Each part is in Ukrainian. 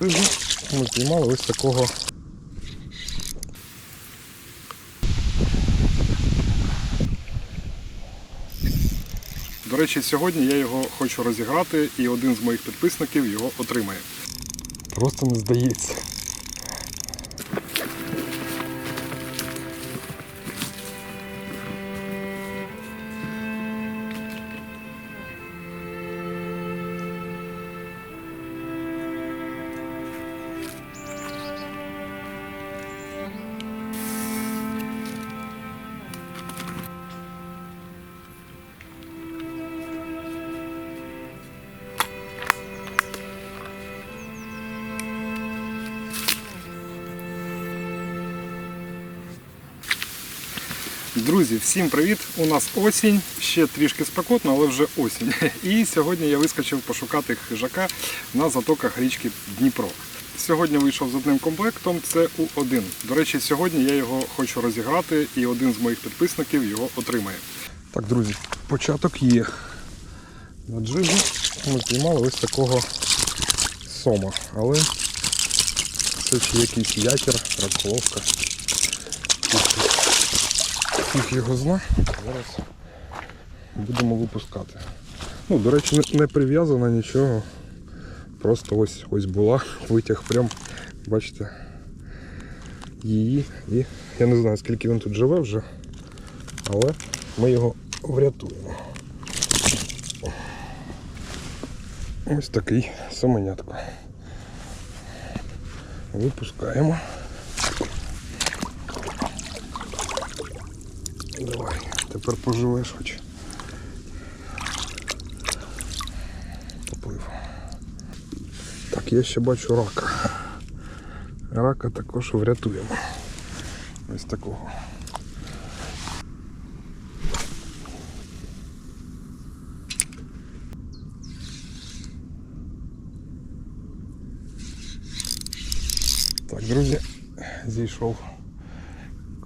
Ми піймали ось такого. До речі, сьогодні я його хочу розіграти, і один з моїх підписників його отримає. Просто не здається. Друзі, всім привіт! У нас осінь, ще трішки спекотно, але вже осінь. І сьогодні я вискочив пошукати хижака на затоках річки Дніпро. Сьогодні вийшов з одним комплектом, це У1. До речі, сьогодні я його хочу розіграти, і один з моїх підписників його отримає. Так, друзі, початок є. На джигу ми піймали ось такого сома, але це чи якийсь якір, раколовка. Фіг його зна. Зараз будемо випускати. Ну, до речі, не, прив'язана нічого. Просто ось ось була, витяг прям, бачите, її. І я не знаю, скільки він тут живе вже, але ми його врятуємо. Ось такий самонятко. Випускаємо. тепер поживеш хоч. Поплив. Так, я ще бачу рака. Рака також врятуємо. Ось такого. Так, друзі, зійшов.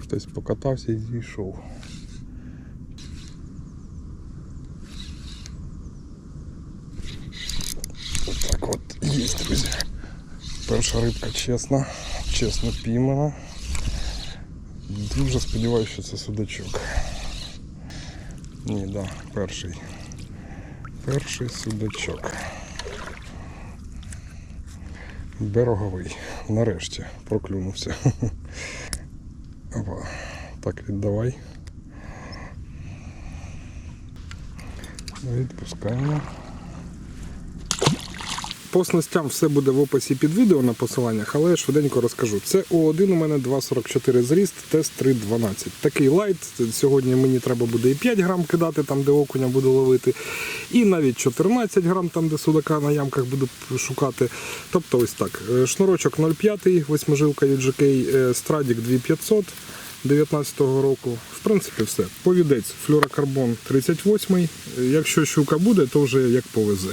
Хтось покатався і зійшов. Перша рибка чесна, чесно піймана. Дуже сподіваюся, що це судачок. Ні, да, перший. Перший судачок. Береговий. Нарешті проклюнувся. Опа. Так, віддавай. Відпускаємо. По снастям все буде в описі під відео на посиланнях, але я швиденько розкажу. Це О1 у мене 2,44 зріст, тест 3,12. Такий лайт. Сьогодні мені треба буде і 5 грам кидати, там де окуня буду ловити, і навіть 14 грам, там де судака на ямках буду шукати. Тобто ось так. Е, Шнурочок 0,5, восьмижилка UGK, Страдік 2500. 19-го року. В принципі, все. Повідець флюрокарбон 38 Якщо щука буде, то вже як повезе.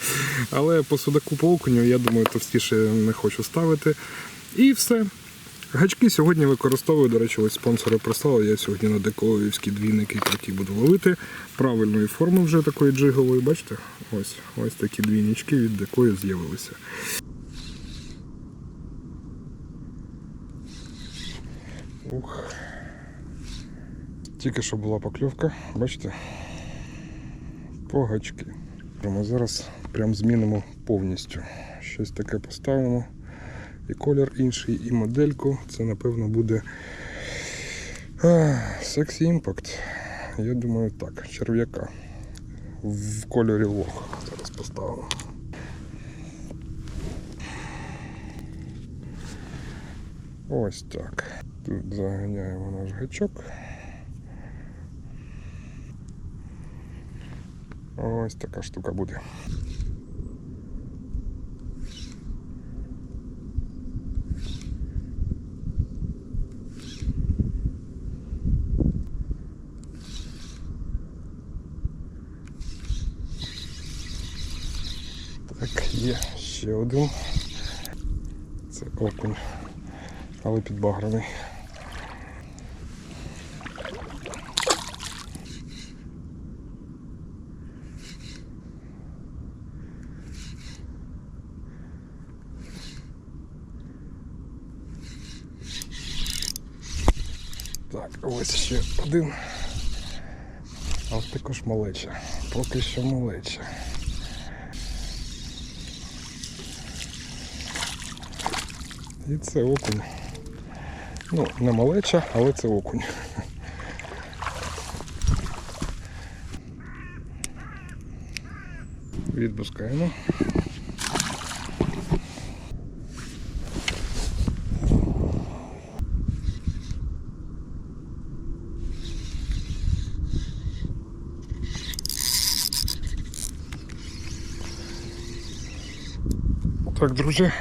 Але по судаку по окуню, я думаю, товстіше не хочу ставити. І все. Гачки сьогодні використовую, до речі, ось спонсори прислали. Я сьогодні на деколовівські двійники які буду ловити. Правильної форми вже такої джигової, бачите? Ось ось такі двійнички від декої з'явилися. Ух. Тільки що була покльовка, бачите? По гачки. Ми зараз прям змінимо повністю. Щось таке поставимо. І колір інший, і модельку. Це напевно буде Sexy Impact. Я думаю так, черв'яка. В кольорі лох. Зараз поставимо. Ось так. Тут заганяємо наш гачок. Ось така штука буде. Так, є ще один. Це окунь, але підбаграний. Так, ось ще один. А от також малеча. Поки що малеча. І це окунь. Ну, не малеча, але це окунь. Відпускаємо. Так, друзі,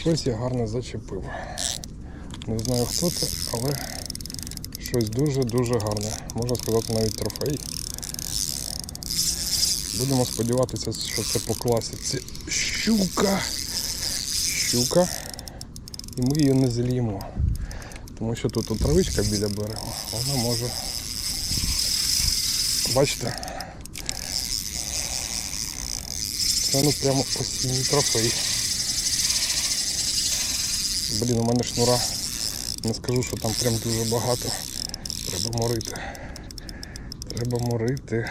щось я гарно зачепив. Не знаю хто це, але щось дуже-дуже гарне. Можна сказати навіть трофей. Будемо сподіватися, що це по класиці щука. Щука. І ми її не злімо. Тому що тут травичка біля берегу, вона може. Бачите? Ну прямо осінній трофей. Блін, у мене шнура. Не скажу, що там прям дуже багато. Треба морити. Треба морити.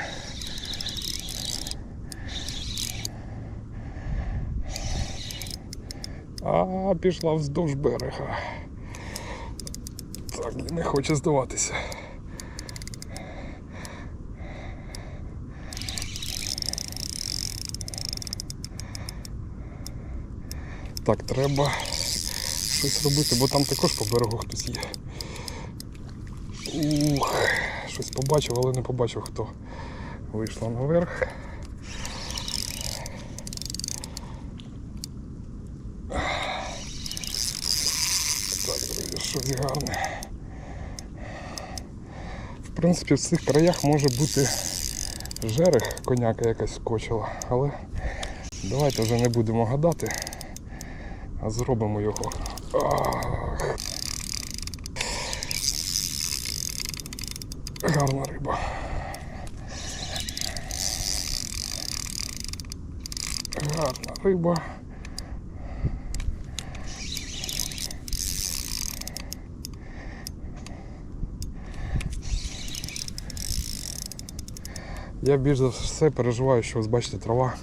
А, пішла вздовж берега. Так, не хоче здаватися. Так, треба щось робити, бо там також по берегу хтось є. Ух, щось побачив, але не побачив хто. Вийшла наверх. Так, щось гарне. В принципі, в цих краях може бути жерех, коняка якась скочила, але давайте вже не будемо гадати, а зробимо його. Ах. Гарна риба. Гарна риба. Я більш за все переживаю, що ось бачите, трава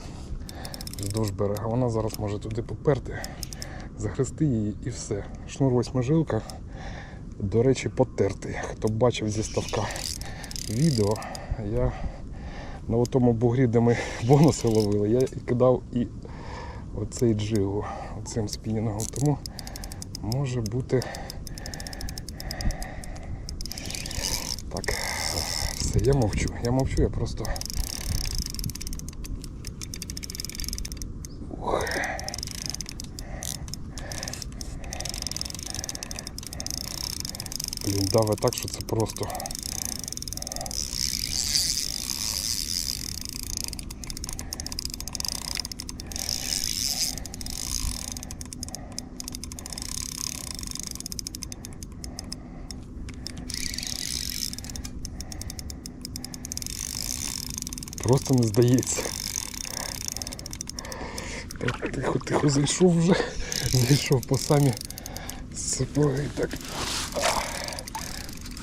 вздовж берега. Вона зараз може туди поперти, захрести її і все. Шнур восьмижилка, до речі, потертий. Хто бачив зі ставка відео, я на тому бугрі, де ми бонуси ловили, я кидав і оцей джигу, оцим спінінгом. Тому може бути. Так, все, я мовчу. Я мовчу, я просто. Блін, даве так, що це просто. Просто не здається. Так, тихо, тихо зайшов вже. Зайшов по самі сапоги. Так.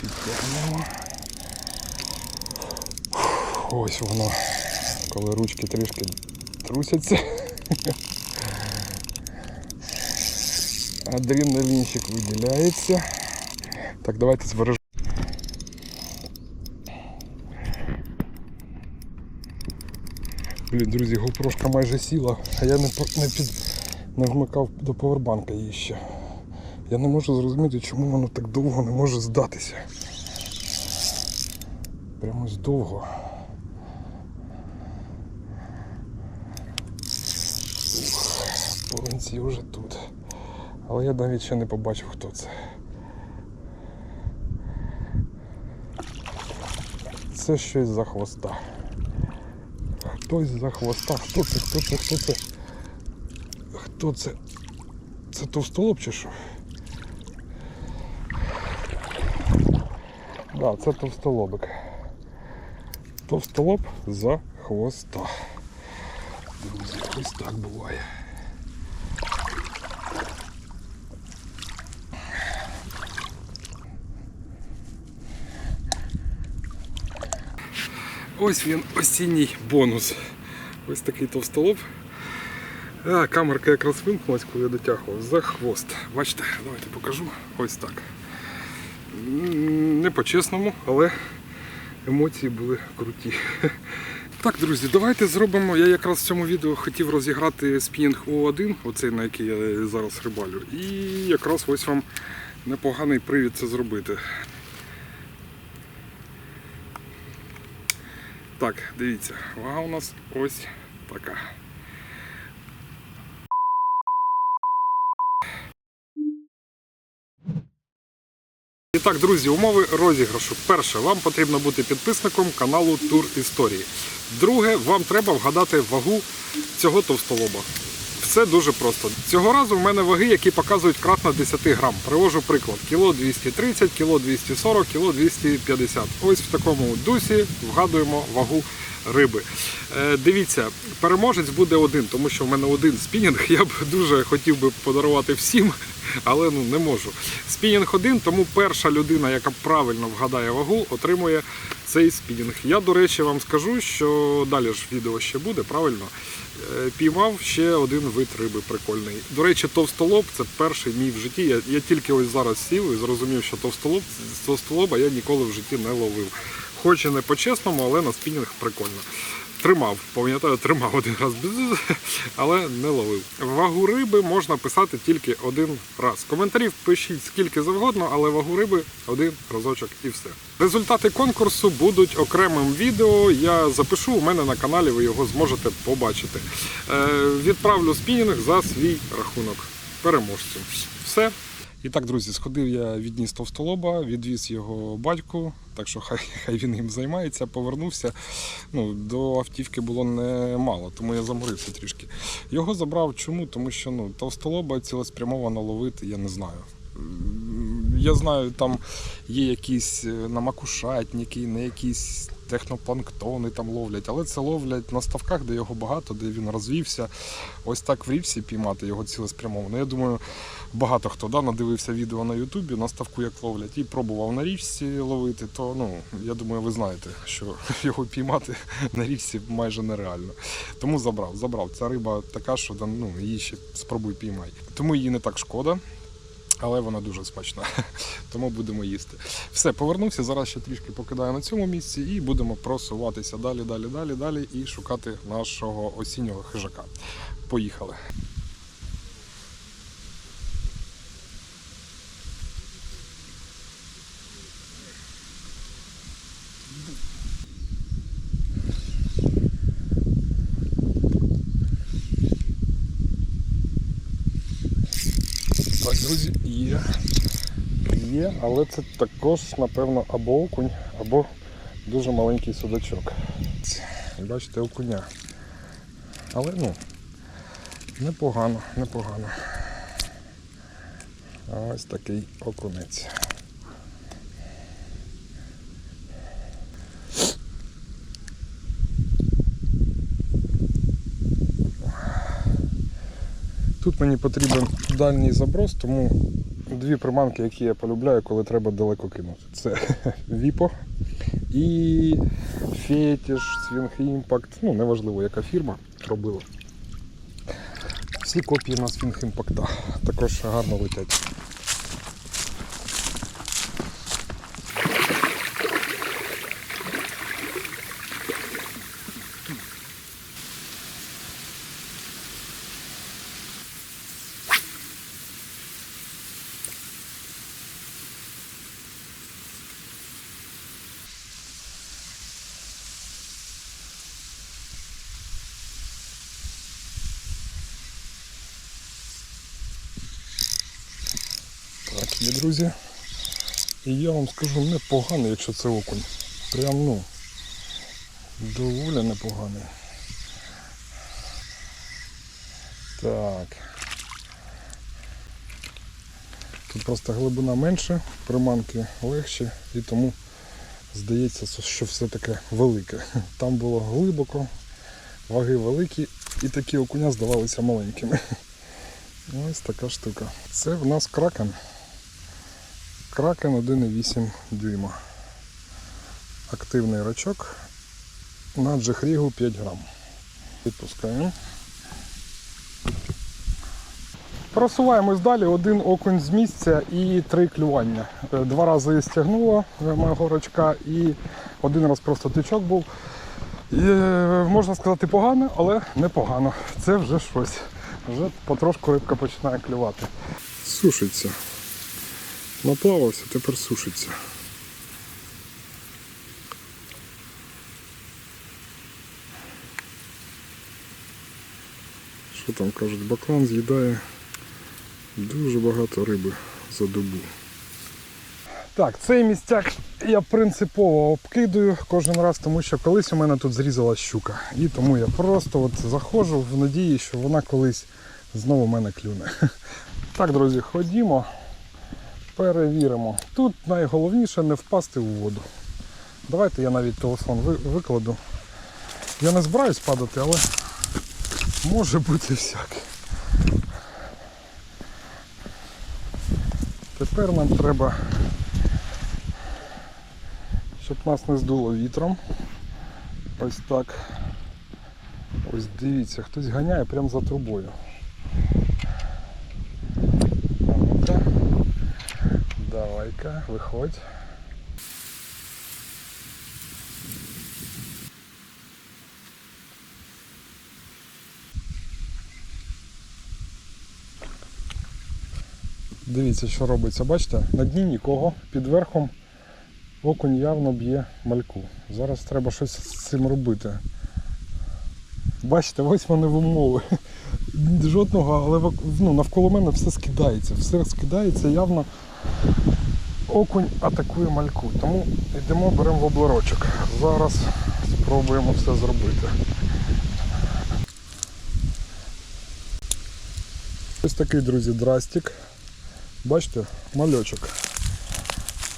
Підтягнемо. Ось воно. Коли ручки трішки трусяться. Адреналінчик виділяється. Так, давайте збережемо. Блін, друзі, GoPro майже сіла, а я не, не, під, не вмикав до повербанка її ще. Я не можу зрозуміти, чому воно так довго не може здатися. Прямо ось довго. Полинці вже тут. Але я навіть ще не побачив, хто це. Це щось за хвоста. Хтось за хвоста. Хто це? Хто це? Хто це? Хто це? Це товстолоб чи що? Да, Це товстолобик. Товстолоб за хвоста. Друзі, ось так буває. Ось він осінній бонус. Ось такий товстолоб. А, Камерка якраз вимкнулась, коли я дотягував за хвост. Бачите, давайте покажу ось так. Не по-чесному, але емоції були круті. Так, друзі, давайте зробимо. Я якраз в цьому відео хотів розіграти спінінг О1, оцей на який я зараз рибалю. І якраз ось вам непоганий привід це зробити. Так, дивіться, вага у нас ось така. І так, друзі, умови розіграшу. Перше, вам потрібно бути підписником каналу Тур Історії. Друге, вам треба вгадати вагу цього товстолоба. Все дуже просто. Цього разу в мене ваги, які показують кратно 10 грам. Привожу приклад: кіло 230, кіло 240, кіло 250. Ось в такому дусі вгадуємо вагу риби. Е, дивіться, переможець буде один, тому що в мене один спінінг. Я б дуже хотів би подарувати всім, але ну не можу. Спінінг один, тому перша людина, яка правильно вгадає вагу, отримує цей спінінг. Я, до речі, вам скажу, що далі ж відео ще буде, правильно? Е, Піймав ще один вид риби прикольний. До речі, товстолоб це перший мій в житті. Я, я тільки ось зараз сів і зрозумів, що товстолоб товстолоба я ніколи в житті не ловив. Хоч і не по-чесному, але на спінінг прикольно. Тримав, пам'ятаю, тримав один раз, але не ловив. Вагу риби можна писати тільки один раз. Коментарів пишіть скільки завгодно, але вагу риби один разочок і все. Результати конкурсу будуть окремим відео. Я запишу у мене на каналі, ви його зможете побачити. Е, відправлю спінінг за свій рахунок переможцю. Все. І так, друзі, сходив я відніс товстолоба, відвіз його батьку, так що хай, хай він їм займається, повернувся. Ну, до автівки було немало, тому я заморився трішки. Його забрав чому? Тому що ну, товстолоба цілеспрямовано ловити, я не знаю. Я знаю, там є якісь е, на макушатники, на якісь технопланктони там ловлять, але це ловлять на ставках, де його багато, де він розвівся. Ось так в рівсі піймати його цілеспрямовано. Я думаю, багато хто да, надивився відео на Ютубі на ставку, як ловлять, і пробував на річці ловити, то ну, я думаю, ви знаєте, що його піймати на річці майже нереально. Тому забрав, забрав. Ця риба така, що ну, її ще спробуй піймай. Тому її не так шкода. Але вона дуже смачна, тому будемо їсти. Все, повернувся. Зараз ще трішки покидаю на цьому місці і будемо просуватися далі, далі, далі, далі і шукати нашого осіннього хижака. Поїхали. Так, друзі, є. Є, але це також, напевно, або окунь, або дуже маленький судачок. Бачите, окуня. Але ну, непогано, непогано. Ось такий окунець. Тут мені потрібен дальній заброс, тому дві приманки, які я полюбляю, коли треба далеко кинути. Це Віпо і Фетіш, Swing Impact. Ну, неважливо, яка фірма робила. Всі копії на Swing Impact також гарно летять. Так, є, друзі. І я вам скажу непоганий, якщо це окунь. Прям ну доволі непоганий. Так. Тут просто глибина менше, приманки легші і тому здається, що все таке велике. Там було глибоко, ваги великі і такі окуня здавалися маленькими. Ось така штука. Це в нас кракен. Кракен 1,8 дюйма. Активний рачок на джихрігу 5 грам. Відпускаємо. Просуваємось далі, один окунь з місця і три клювання. Е, Два рази стягнула е, моя горочка і один раз просто тичок був. І, е, можна сказати, погано, але непогано. Це вже щось. Вже потрошку рибка починає клювати. Сушиться. Наплавався, тепер сушиться. Що там кажуть, баклан з'їдає дуже багато риби за добу. Так, цей містяк я принципово обкидую кожен раз, тому що колись у мене тут зрізала щука. І тому я просто от заходжу в надії, що вона колись знову мене клюне. Так, друзі, ходімо, перевіримо. Тут найголовніше не впасти у воду. Давайте я навіть телефон викладу. Я не збираюсь падати, але може бути всяке. Тепер нам треба, щоб нас не здуло вітром. Ось так. Ось дивіться, хтось ганяє прямо за трубою. А ну-ка. Давай-ка, виходь. Дивіться, що робиться. Бачите, на дні нікого, під верхом окунь явно б'є мальку. Зараз треба щось з цим робити. Бачите, ось вони в умови. Жодного, але ну, навколо мене все скидається. Все скидається, явно окунь атакує мальку. Тому йдемо, беремо воблерочок. Зараз спробуємо все зробити. Ось такий, друзі, драстик. Бачите, мальочок.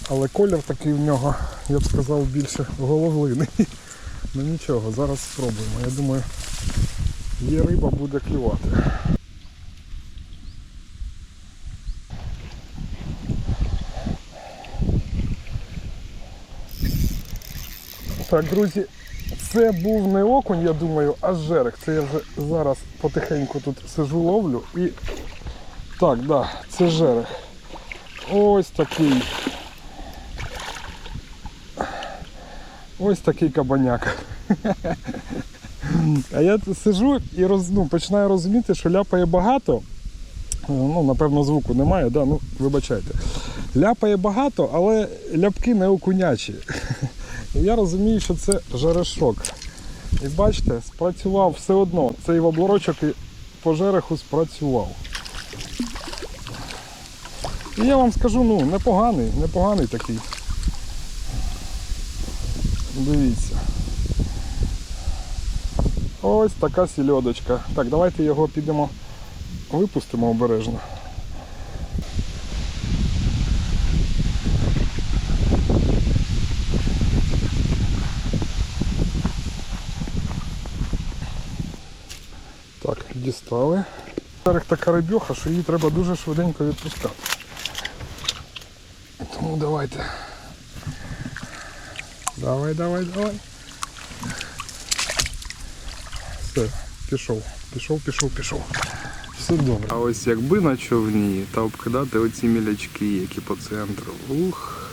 Але колір такий в нього, я б сказав, більше головлиний. Ну нічого, зараз спробуємо. Я думаю, є риба, буде клювати. Так, друзі, це був не окунь, я думаю, а жерех. Це я вже зараз потихеньку тут сижу ловлю і так, да, це жерех. Ось такий. Ось такий кабаняк. А я сижу і роз, ну, починаю розуміти, що ляпає багато. Ну, напевно, звуку немає, да? ну, вибачайте. Ляпає багато, але ляпки не окунячі. Я розумію, що це жерешок. І бачите, спрацював все одно. Цей воблорочок по жереху спрацював. І я вам скажу, ну, непоганий, непоганий такий. Дивіться. Ось така сільодочка. Так, давайте його підемо, випустимо обережно. Так, дістали. Зараз така рибьоха, що її треба дуже швиденько відпускати. Тому давайте. Давай, давай, давай. Все, пішов, пішов, пішов, пішов. Все добре. А ось якби на човні та обкидати оці мілячки, які по центру. Ух.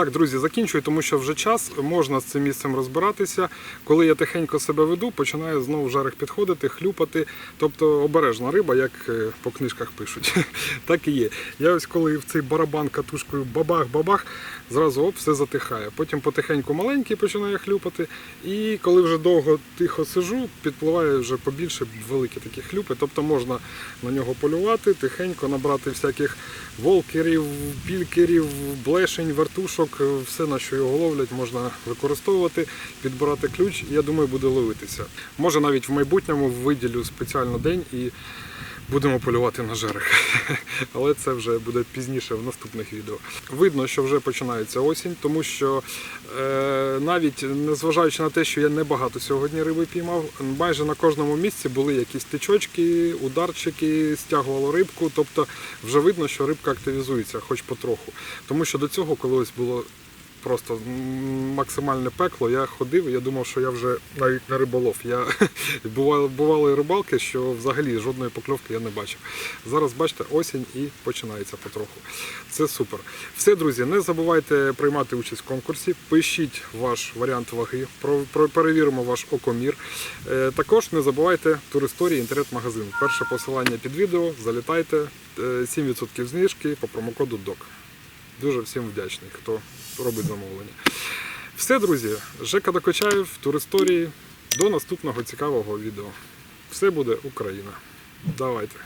Так, друзі, закінчую, тому що вже час, можна з цим місцем розбиратися. Коли я тихенько себе веду, починає знову жарих підходити, хлюпати. Тобто обережна риба, як е, по книжках пишуть. так і є. Я ось коли в цей барабан катушкою бабах-бабах, зразу оп, все затихає. Потім потихеньку маленький починає хлюпати. І коли вже довго тихо сижу, підпливає вже побільше великі такі хлюпи. Тобто можна на нього полювати, тихенько набрати всяких волкерів, пількерів, блешень, вертушок, е, все на що його ловлять, можна використовувати, підбирати ключ, і я думаю, буде ловитися. Може навіть в майбутньому виділю спеціально день і будемо полювати на жерех. Але це вже буде пізніше в наступних відео. Видно, що вже починається осінь, тому що е, навіть незважаючи на те, що я небагато сьогодні риби піймав, майже на кожному місці були якісь тичочки, ударчики, стягувало рибку. Тобто вже видно, що рибка активізується, хоч потроху. Тому що до цього колись було просто максимальне пекло. Я ходив, я думав, що я вже навіть не риболов. Я бували, бували рибалки, що взагалі жодної покльовки я не бачив. Зараз бачите, осінь і починається потроху. Це супер. Все, друзі, не забувайте приймати участь в конкурсі. Пишіть ваш варіант ваги, перевіримо ваш окомір. Е, також не забувайте туристорії інтернет-магазин. Перше посилання під відео. Залітайте. Е, 7% знижки по промокоду ДОК. Дуже всім вдячний, хто робить замовлення. Все, друзі, Жека Докочаєв, туристорії. До наступного цікавого відео. Все буде Україна. Давайте.